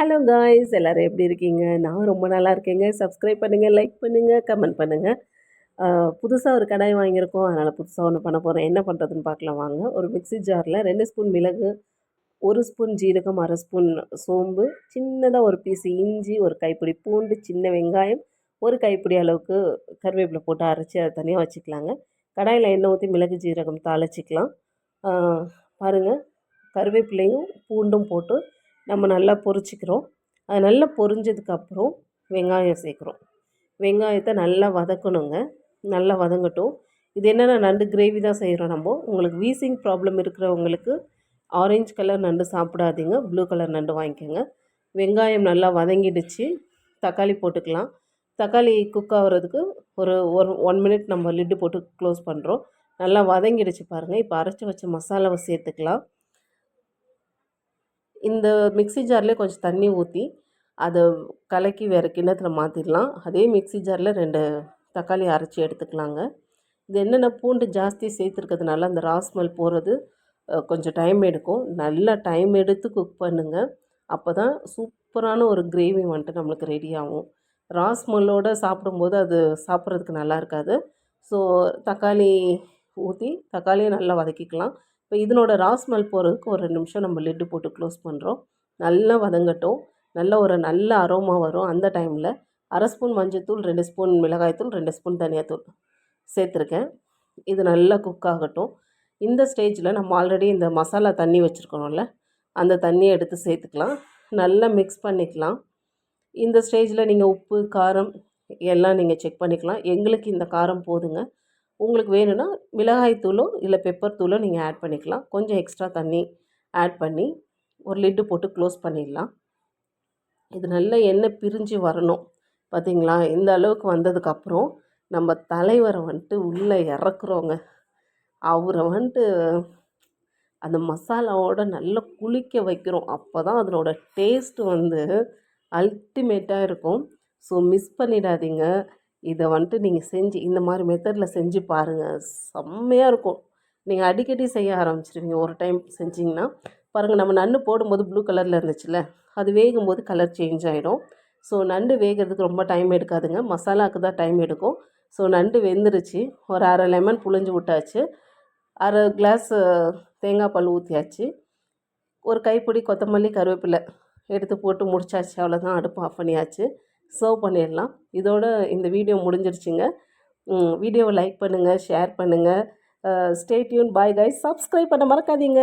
Hello guys எல்லோரும் எப்படி இருக்கீங்க? நான் ரொம்ப நல்லா இருக்கேங்க. சப்ஸ்கிரைப் பண்ணுங்கள் லைக் பண்ணுங்கள் கமெண்ட் பண்ணுங்கள் புதுசாக ஒரு கடாய் வாங்கியிருக்கோம். அதனால் புதுசாக ஒன்று பண்ண போகிறேன் என்ன பண்ணுறதுன்னு பார்க்கலாம் வாங்க. ஒரு மிக்ஸி ஜாரில் ரெண்டு ஸ்பூன் மிளகு ஒரு ஸ்பூன் ஜீரகம் அரை ஸ்பூன் சோம்பு சின்னதாக ஒரு பீஸ் இஞ்சி ஒரு கைப்பிடி பூண்டு சின்ன வெங்காயம் ஒரு கைப்பிடி அளவுக்கு கருவேப்பிலை போட்டு அரைச்சி அதை தனியாக வச்சுக்கலாங்க. கடாயில் எண்ணெய் ஊற்றி மிளகு ஜீரகம் தாளிச்சிக்கலாம். பாருங்கள் கருவேப்பிலையும் பூண்டும் போட்டு நம்ம நல்லா பொரிச்சிக்கிறோம். அது நல்லா பொரிஞ்சதுக்கப்புறம் வெங்காயம் சேர்க்குறோம். வெங்காயத்தை நல்லா வதக்கணுங்க. நல்லா வதங்கட்டும். இது என்னென்னா நண்டு கிரேவி தான் செய்கிறோம் நம்ம. உங்களுக்கு வீசிங் ப்ராப்ளம் இருக்கிறவங்களுக்கு ஆரஞ்சு கலர் நண்டு சாப்பிடாதீங்க. ப்ளூ கலர் நண்டு வாங்கிக்கோங்க. வெங்காயம் நல்லா வதங்கிடுச்சு. தக்காளி போட்டுக்கலாம். தக்காளி குக் ஆகிறதுக்கு ஒரு ஒரு ஒன் மினிட் நம்ம லிட்டு போட்டு க்ளோஸ் பண்ணுறோம் நல்லா வதங்கிடுச்சு பாருங்கள் இப்போ அரைச்சி வச்ச மசாலாவை சேர்த்துக்கலாம். இந்த மிக்ஸி ஜார்லேயே கொஞ்சம் தண்ணி ஊற்றி அதை கலக்கி வேறு கிண்ணத்தில் மாற்றிடலாம் அதே மிக்ஸி ஜாரில் ரெண்டு தக்காளி அரைச்சி எடுத்துக்கலாங்க. இது என்னென்ன பூண்டு ஜாஸ்தி சேர்த்துருக்கிறதுனால அந்த ராஸ்மல் போகிறது கொஞ்சம் டைம் எடுக்கும். நல்லா டைம் எடுத்து குக் பண்ணுங்கள் அப்போ தான் சூப்பரான ஒரு கிரேவி வந்துட்டு நம்மளுக்கு ரெடி ஆகும். ராஸ்மல்லோடு சாப்பிடும்போது அது சாப்பிட்றதுக்கு நல்லா இருக்காது. ஸோ தக்காளி ஊற்றி தக்காளியை நல்லா வதக்கிக்கலாம். இப்போ இதனோட ராஸ்மல் போகிறதுக்கு ஒரு ரெண்டு நிமிஷம் நம்ம லிட்டு போட்டு க்ளோஸ் பண்ணுறோம் நல்லா வதங்கட்டும். நல்ல ஒரு நல்ல அரோமா வரும் அந்த டைமில். அரை ஸ்பூன் மஞ்சத்தூள் ரெண்டு ஸ்பூன் மிளகாய்த்தூள் ரெண்டு ஸ்பூன் தனியாத்தூள் சேர்த்துருக்கேன். இது நல்லா குக் ஆகட்டும். இந்த ஸ்டேஜில் நம்ம ஆல்ரெடி இந்த மசாலா தண்ணி வச்சுருக்கணும்ல அந்த தண்ணியை எடுத்து சேர்த்துக்கலாம். நல்லா மிக்ஸ் பண்ணிக்கலாம். இந்த ஸ்டேஜில் நீங்கள் உப்பு காரம் எல்லாம் நீங்கள் செக் பண்ணிக்கலாம். எங்களுக்கு இந்த காரம் போதுங்க. உங்களுக்கு வேணும்னா மிளகாய் தூளோ இல்லை பெப்பர் தூளோ நீங்கள் ஆட் பண்ணிக்கலாம். கொஞ்சம் எக்ஸ்ட்ரா தண்ணி ஆட் பண்ணி ஒரு லிட்டு போட்டு க்ளோஸ் பண்ணிடலாம். இது நல்ல எண்ணெய் பிரிஞ்சு வரணும். பார்த்திங்களா இந்த அளவுக்கு வந்ததுக்கப்புறம் நம்ம தலைவரை வந்துட்டு உள்ளே இறக்குறோங்க. அவரை வந்துட்டு அந்த மசாலாவோட நல்லா குளிக்க வைக்கிறோம். அப்போ தான் அதனோட டேஸ்ட்டு வந்து அல்டிமேட்டாக இருக்கும். ஸோ மிஸ் பண்ணிடாதீங்க. இதை வந்துட்டு நீங்கள் செஞ்சு இந்த மாதிரி மெத்தடில் செஞ்சு பாருங்கள் செம்மையாக இருக்கும். நீங்கள் அடிக்கடி செய்ய ஆரம்பிச்சிருவீங்க. ஒரு டைம் செஞ்சிங்கன்னா பாருங்கள் நம்ம நண்டு போடும்போது ப்ளூ கலரில் இருந்துச்சுல்ல அது வேகும்போது கலர் சேஞ்ச் ஆகிடும் ஸோ நண்டு வேகிறதுக்கு ரொம்ப டைம் எடுக்காதுங்க. மசாலாவுக்கு தான் டைம் எடுக்கும். ஸோ நண்டு வெந்துருச்சு. ஒரு அரை லெமன் புழிஞ்சு விட்டாச்சு. அரை கிளாஸ் தேங்காய் பால் ஊற்றியாச்சு ஒரு கைப்பிடி கொத்தமல்லி கருவேப்பிலை எடுத்து போட்டு முடிச்சாச்சு. அவ்வளோதான் அடுப்பு ஆஃப் பண்ணியாச்சு. சர்வ் பண்ணிடலாம். இதோட இந்த வீடியோ முடிஞ்சிருச்சுங்க. வீடியோவை லைக் பண்ணுங்கள் ஷேர் பண்ணுங்கள் ஸ்டேட்யூன் பாய் கைஸ் சப்ஸ்கிரைப் பண்ண மறக்காதீங்க.